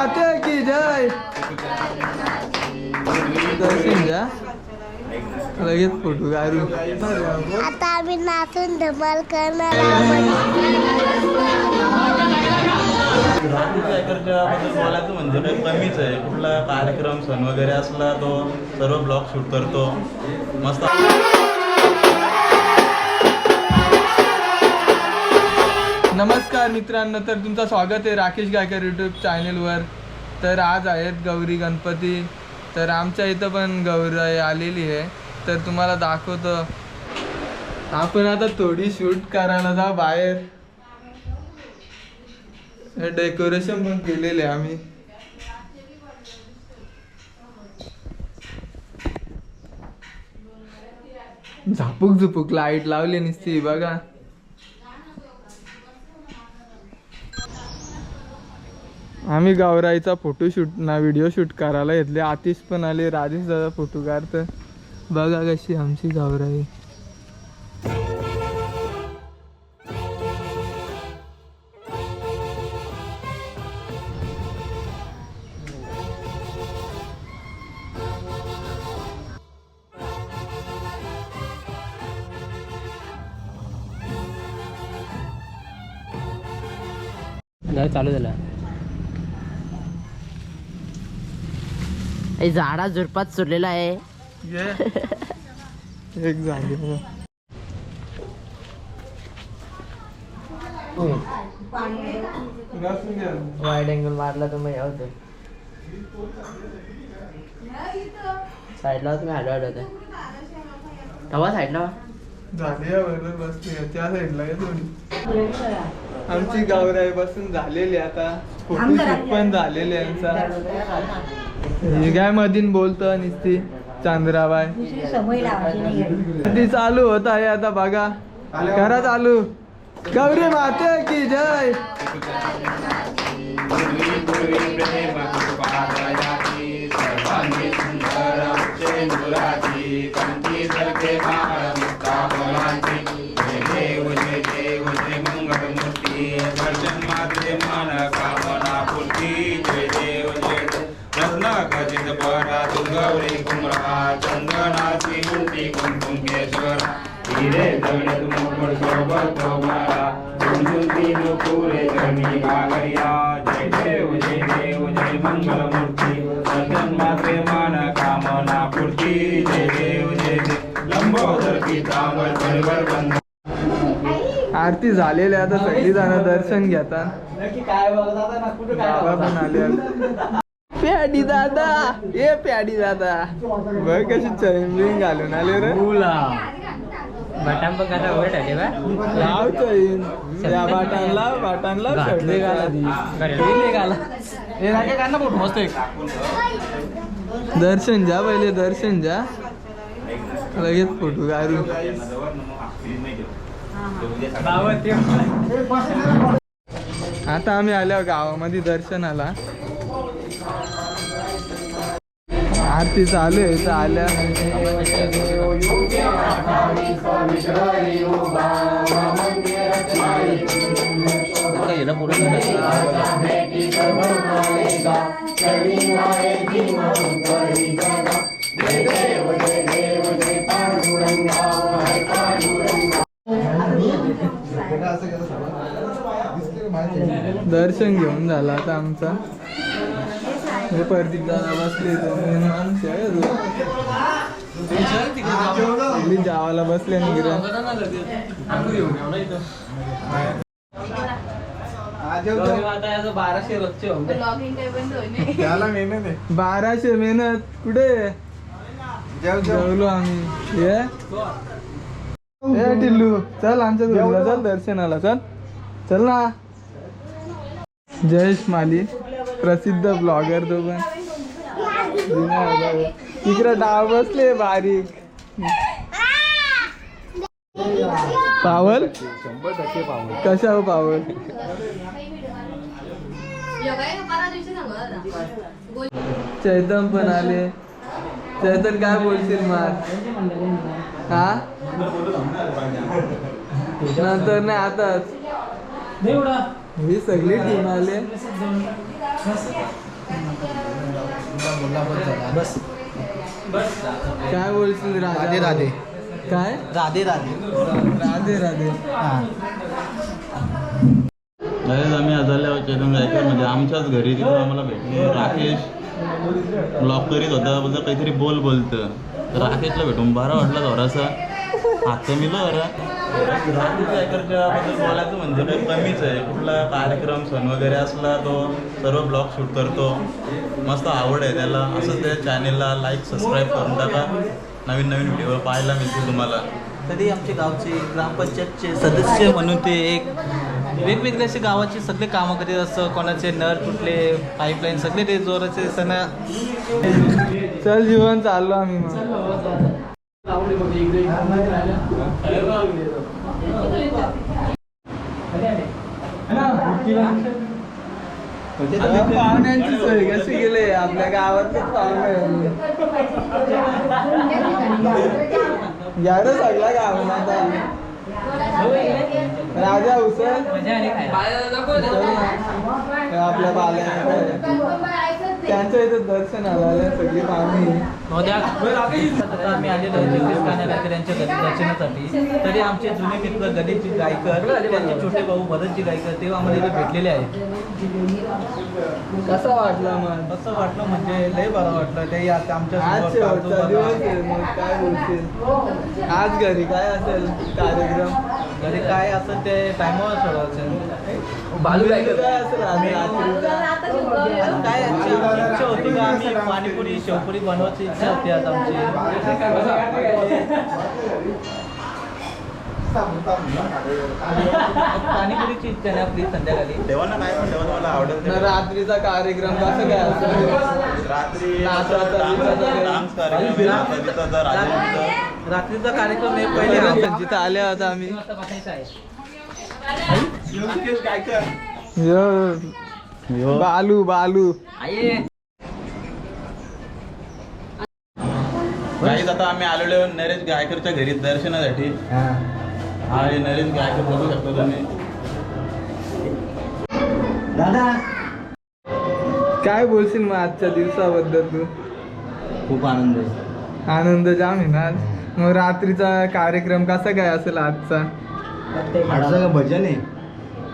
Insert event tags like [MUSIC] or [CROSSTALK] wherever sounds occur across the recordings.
माते की जय? लगेच फोटो काढू आता आम्ही नाचून धमाल करणार बोलायचं म्हणजे काही कमीच आहे. कुठला कार्यक्रम सण वगैरे असला तो सर्व ब्लॉग शूट करतो. मस्त. नमस्कार मित्रांनो तर तुमचं स्वागत आहे राकेश गायकर यूट्यूब चॅनेलवर तर आज आहेत गौरी गणपती. तर आमच्या इथं पण गौरी आलेली आहे. तर तुम्हाला दाखवतो. आपण आता थोडी शूट करायला जा बाहेर. डेकोरेशन पण केलेले आहे आम्ही. झापूक झुपूक लाइट लावली नसती बघा. आम्ही गावराईचा फोटो शूट ना व्हिडिओ शूट करायला घेतले आतिश पण आले राजेश दादा फोटो काढत बघा कशी आमची गावराई. चालू झाला. हे झाडा झुडपात सुरलेला आहे. [LAUGHS] एक झाली. वाईड अँगल मारला तर मग हे होतं. साईडला तुम्ही हाडवाड होते. हवा साईडला झाली आहे. त्या साईडला आमची गावराई बसून झालेली आहे आता. फोटो शूट पण झालेले यांचा ही काय मधीन बोलतो निसती चांद्राबाय ती चालू होत आहे आता बघा. करा चालू गौरी माते की जय. नुपुरे गागरिया जय देव जय देव जय मंगल मूर्ती मान कामना पूर्ती जय देव जय देव लंबोदर आरती झालेली आता सगळी जण दर्शन घेतात प्याडी दादा ये प्याडी दादा. बघ कशी चैन घालून आले रे. पण कसा वर टाके बा. लाव चैन त्या बाटांना बाटांना घातले गाला ती. घातले गाला दर्शन जा पहिले दर्शन जा. लगेच फोटो काढू. आता आम्ही आलो गावामध्ये दर्शनाला. आरती चालू आहे इथं आल्या. दर्शन घेऊन झाला आता आमचा. हे दादा बसले तो. जावाला बसले बाराशे बाराशे मेहनत. कुठे? जेवलो आम्ही. हे टिल्लू चल आमच्या चल दर्शनाला चल. चल ना. जयेश माली. प्रसिद्ध ब्लॉगर तो पण. तिकडे डाव बसले बारीक. पावल? कशा हो पावल? चैतन पण आले. चैतन काय बोलशील मार? हा? नंतर नाही आताच. ही सगळी टीम आले. बस. काय बोलशील राधे राधे. काय? राधे राधे. राधे राधे. हां. लगेच आम्ही अजाल्या चेतन म्हणजे आमच्याच घरी तिथं आम्हाला भेटले राकेश. ब्लॉग करीत होता बोलतो काहीतरी बोल बोलतं. राकेशला भेटून. बरा वाटला थोडासा हात मिलो बरा बोलायचं म्हणजे काही कमीच आहे. कुठला कार्यक्रम सण वगैरे असला तो सर्व ब्लॉग शूट करतो. मस्त आवड आहे त्याला. असंच त्या चॅनेलला लाईक सबस्क्राईब करून टाका. नवीन नवीन व्हिडिओ पाहायला मिळतील तुम्हाला. तरी आमच्या गावचे ग्रामपंचायतचे सदस्य म्हणून ते एक वेगवेगळे असे गावाचे सगळे कामं करीत असतं कोणाचे नळ तुटले पाईपलाईन सगळे ते जोराचे सण चल जीवन चाललो आम्ही पाहुण्यांची सोय कशी गेली? आपल्या गावातच पाहुणे यार सगळा गाव आता. राजा हे आपल्या बाल्या. त्यांच्या इथे दर्शन आलं सगळी पाहुणी आम्ही आलेलो आहे जगदीश कान्हेगावकर यांच्या दर्शनासाठी तरी आमचे जुने मित्र गणेशजी गायकर त्यांचे छोटे भाऊ भरतजी गायकर तेव्हा आम्हाला इथे भेटलेले आहेत कसं वाटलं मग कसं वाटलं म्हणजे लय बरं वाटलं ते आता आमच्या आज शेवटचा दिवस आहे मग काय बोलतील आज घरी काय असेल? कार्यक्रम? घरी काय असं ते टायमावर सोडायचं बालू काय असेल इच्छा होती का? आम्ही पाणीपुरी शेवपुरी बनवायची इच्छा होती आज आमची. पाणीपुरीची इच्छा नाही आपली संध्याकाळी. तेव्हा ना काय पण तेव्हा तुम्हाला आवडेल ना ते रात्रीचा कार्यक्रम कसं काय असेल रात्री डान्स कार्यक्रम आहे. रात्रीचा कार्यक्रम हे पहिले जिथं आले होता आम्ही. आहे. बालू बालू. काहीच आता आम्ही आलेलो आहे नरेश गायकरच्या घरी दर्शनासाठी. हा. हे नरेश गायकर बघू शकता तुम्ही. काय बोलशील मग आजच्या दिवसाबद्दल तू? खूप आनंद आहे. आनंद जाम आहे ना आज. मग रात्रीचा कार्यक्रम कसा काय असेल आजचा? भजन आहे?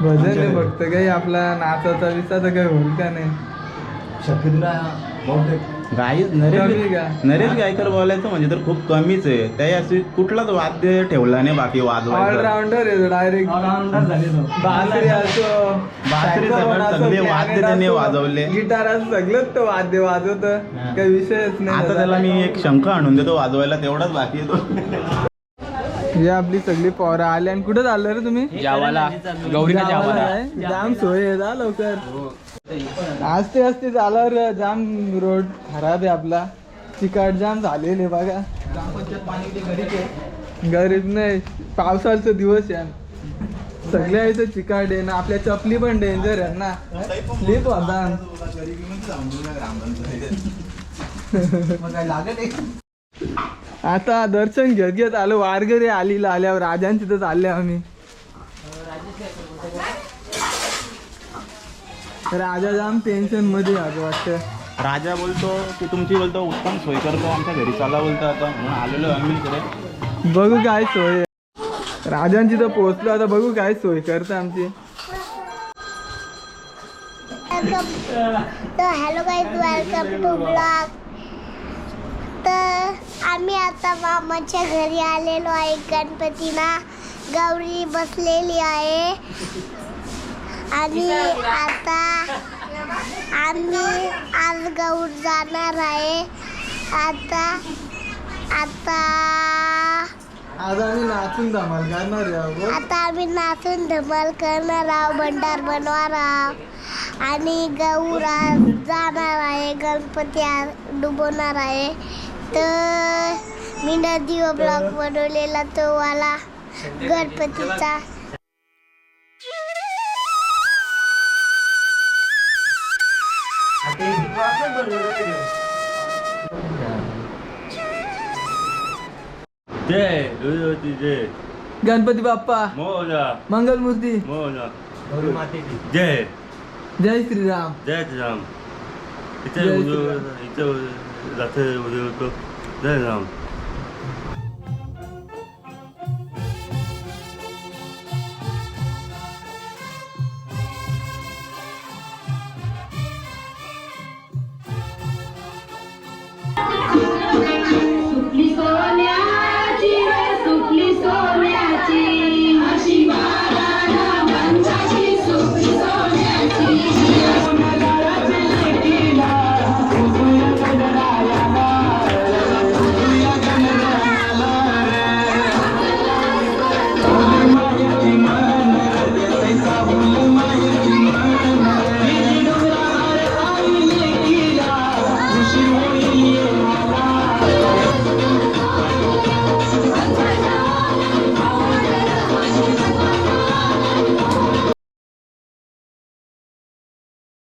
भजन आहे फक्त. काही आपला नाचाचा विचाचा काही होईल का नाही? गाईच कमी नरेश का? नरेश गायकर बोलायचं म्हणजे तर खूप कमीच आहे. त्या अशी कुठलाच वाद्य ठेवला नाही बाकी ऑलराऊंडर आहे डायरेक्ट बासरी असो बासरी सगळं वाद्य त्याने वाजवले. गिटार असं सगळंच तो वाद्य वाजवत. काही विषयच नाही आता त्याला मी एक शंख आणून देतो वाजवायला तेवढाच बाकी येतो हे आपली सगळी पोरं आली आणि कुठं चाललं रे तुम्ही? जावाला. आहे? जाम सोय आहे जा लवकर. असते असते चालवर जाम रोड खराब आहे आपला. चिकाट जाम झालेले बघा. गरीब नाही पावसाळ्याचा दिवस आहे. सगळ्या इथं चिकाट आहे ना आपल्या चपली पण डेंजर आहे ना. स्लीप होता. [LAUGHS] आता दर्शन घेत घेत आलो वारगरे आलीला आल्यावर राजांची तर चालले आम्ही. राजा जाम टेन्शनमध्ये आज वाटतं. राजा बोलतो की तुमची बोलतो उत्तम सोय करतो आमच्या घरी चला बोलतो आता. म्हणून आलेलो आम्ही इकडे. बघू काय सोय. राजांची तर पोहोचलो आता बघू काय सोय करतं आमची. तर hello guys welcome to blog तर आम्ही आता मामाच्या घरी आलेलो आहे. गणपतीला गौरी बसलेली आहे. आणि आता आम्ही आज गौर जाणार आहे. आता आता आज आम्ही नाचून धमाल करणार आहे. आता आम्ही नाचून धमाल करणार आहोत भंडार बनवणार आहोत. आणि गौर आज जाणार आहे गणपती आज डुबवणार आहे. तर मी नदी व ब्लॉग बनवलेला तो वाला गणपतीचा जय दुर्योधी जय गणपती बाप्पा मोजा मंगलमूर्ती मोजा जय जय श्रीराम जय राम इथे जय उद्या- इथे जाते उद्या जय राम